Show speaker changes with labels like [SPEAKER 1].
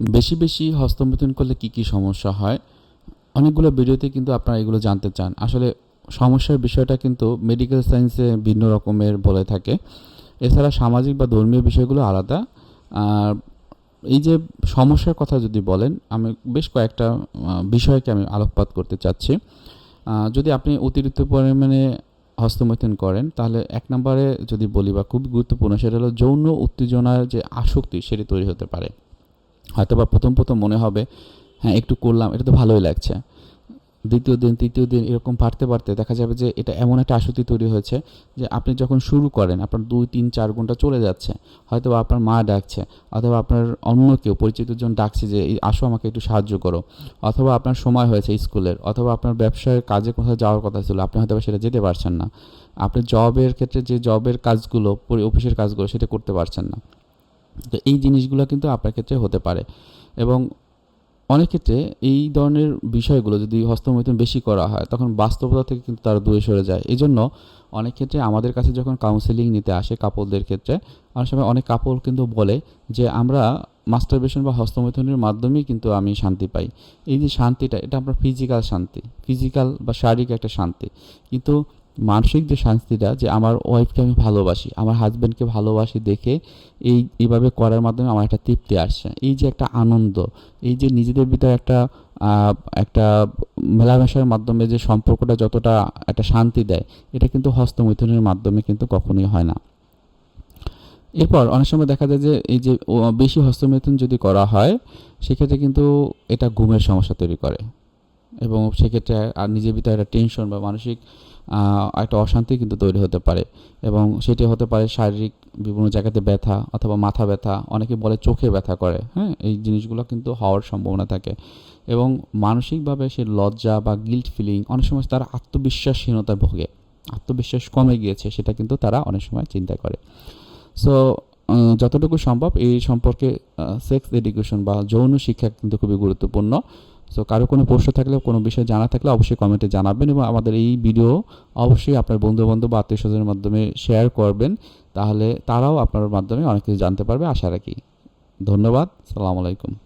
[SPEAKER 1] বেশি বেশি হস্তমৈথুন করলে কি কি সমস্যা হয়? অনেকগুলো ভিডিওতে কিন্তু আপনারা এগুলো জানতে চান। আসলে সমস্যার বিষয়টা কিন্তু মেডিকেল সায়েন্সে ভিন্ন রকমের বলে থাকে। এছাড়া সামাজিক বা ধর্মীয় বিষয়গুলো আলাদা। আর এই যে সমস্যার কথা যদি বলেন, আমি বেশ কয়েকটা বিষয়কে আমি আলোকপাত করতে চাচ্ছি। যদি আপনি অতিরিক্ত পরিমাণে হস্তমৈথুন করেন, তাহলে এক নম্বরে যদি বলি বা খুব গুরুত্বপূর্ণ, সেটা হলো যৌন উত্তেজনার যে আসক্তি, সেটি তৈরি হতে পারে। হয়তো বা প্রথম প্রথম মনে হবে হ্যাঁ একটু করলাম, এটা তো ভালোই লাগছে। দ্বিতীয় দিন, তৃতীয় দিন এরকম বাড়তে বাড়তে দেখা যাবে যে এটা এমন একটা আসক্তি তৈরি হয়েছে যে আপনি যখন শুরু করেন, আপনার দুই, তিন, চার ঘণ্টা চলে যাচ্ছে। হয়তো আপনার মা ডাকছে, অথবা আপনার অন্য কেউ, পরিচিত জন ডাকছে যে আসো আমাকে একটু সাহায্য করো। অথবা আপনার সময় হয়েছে স্কুলের, অথবা আপনার ব্যবসার কাজে কোথাও যাওয়ার কথা ছিল, আপনি হয়তো সেটা যেতে পারছেন না। আপনি জবের ক্ষেত্রে যে জবের কাজগুলো অফিসের কাজগুলো, সেটা করতে পারছেন না। তো এই জিনিসগুলো কিন্তু আপনার ক্ষেত্রে হতে পারে। এবং অনেক ক্ষেত্রে এই ধরনের বিষয়গুলো যদি হস্তমৈথুন বেশি করা হয়, তখন বাস্তবতা থেকে কিন্তু তারা দূরে সরে যায়। এই জন্য অনেক ক্ষেত্রে আমাদের কাছে যখন কাউন্সেলিং নিতে আসে কাপলদের ক্ষেত্রে, অনেক সময় অনেক কাপল কিন্তু বলে যে, আমরা মাস্টারবেশন বা হস্তমৈথুনের মাধ্যমেই কিন্তু আমি শান্তি পাই। এই যে শান্তিটা, এটা আমরা ফিজিক্যাল শান্তি ফিজিক্যাল বা শারীরিক একটা শান্তি। কিন্তু মানসিক যে শান্তিটা, যে আমার ওয়াইফকে আমি ভালোবাসি, আমার হাজব্যান্ডকে ভালোবাসি দেখে এই, এইভাবে করার মাধ্যমে আমার একটা তৃপ্তি আসছে। এই যে একটা আনন্দ, এই যে নিজেদের ভিতরে একটা একটা মেলামেশার মাধ্যমে যে সম্পর্কটা যতটা একটা শান্তি দেয়, এটা কিন্তু হস্তমৈথুনের মাধ্যমে কিন্তু কখনোই হয় না। এরপর অনেক সময় দেখা যায় যে এই যে বেশি হস্তমৈথুন যদি করা হয়, সেক্ষেত্রে কিন্তু এটা ঘুমের সমস্যা তৈরি করে। এবং সেক্ষেত্রে আর নিজের ভিতরে একটা টেনশন বা মানসিক একটা অশান্তি কিন্তু তৈরি হতে পারে। এবং সেটি হতে পারে শারীরিক বিভিন্ন জায়গাতে ব্যথা অথবা মাথা ব্যথা, অনেকে বলে চোখে ব্যথা করে হ্যাঁ? এই জিনিসগুলো কিন্তু হওয়ার সম্ভাবনা থাকে। এবং মানসিকভাবে সে লজ্জা বা গিল্ট ফিলিং অনেক সময় তারা আত্মবিশ্বাসহীনতা ভোগে। আত্মবিশ্বাস কমে গিয়েছে, সেটা কিন্তু তারা অনেক সময় চিন্তা করে। সো যতটুকু সম্ভব এই সম্পর্কে সেক্স এডুকেশন বা যৌন শিক্ষা কিন্তু খুবই গুরুত্বপূর্ণ। সো কারও কোনো প্রশ্ন থাকলে কোনো বিষয়ে জানা থাকলে অবশ্যই কমেন্টে জানাবেন এবং আমাদের এই ভিডিও অবশ্যই আপনার বন্ধুবান্ধব বা আত্মীয় স্বজনের মাধ্যমে শেয়ার করবেন। তাহলে তারাও আপনার মাধ্যমে অনেক কিছু জানতে পারবে, আশা রাখি। ধন্যবাদ, সালাম আলাইকুম।